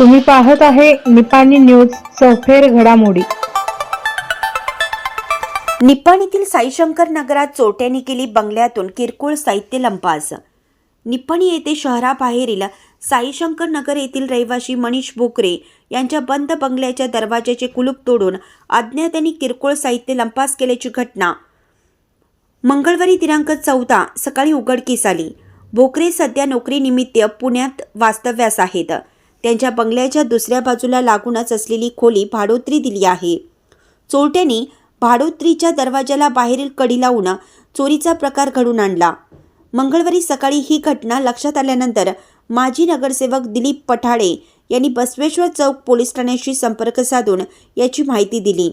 तुम्ही पाहत आहे निपाणी न्यूज चौफेर घडामोडी. निपाणीतील साईशंकर नगरात चोरट्यांनी केली बंगल्यातून किरकोळ साहित्य लंपास निपाणी येथे शहराबाहेरील साईशंकर नगर येथील रहिवासी मनीष बोकरे यांच्या बंद बंगल्याच्या दरवाजाचे कुलूप तोडून अज्ञातांनी किरकोळ साहित्य लंपास केल्याची घटना. मंगळवारी दिनांक चौदा सकाळी उघडकीस आली. बोकरे सध्या नोकरीनिमित्त पुण्यात वास्तव्यास आहेत. त्यांच्या बंगल्याच्या दुसऱ्या बाजूला लागूनच असलेली खोली भाडोत्री दिली आहे. चोरट्यांनी भाडोत्रीच्या दरवाजाला बाहेरील कडी लावून चोरीचा प्रकार घडून आणला. मंगळवारी सकाळी ही घटना लक्षात आल्यानंतर माजी नगरसेवक दिलीप पठाडे यांनी बसवेश्वर चौक पोलीस ठाण्याशी संपर्क साधून याची माहिती दिली.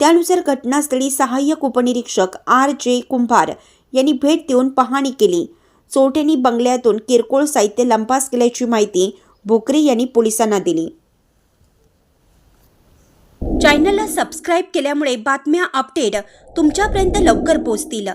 त्यानुसार घटनास्थळी सहाय्यक उपनिरीक्षक आर जे कुंभार यांनी भेट देऊन पाहणी केली. चोरट्यांनी बंगल्यातून किरकोळ साहित्य लंपास केल्याची माहिती भोकरे यांनी पोलिसांना दिली. चॅनलला सबस्क्राईब केल्यामुळे बातम्या अपडेट तुमच्यापर्यंत लवकर पोहोचतील.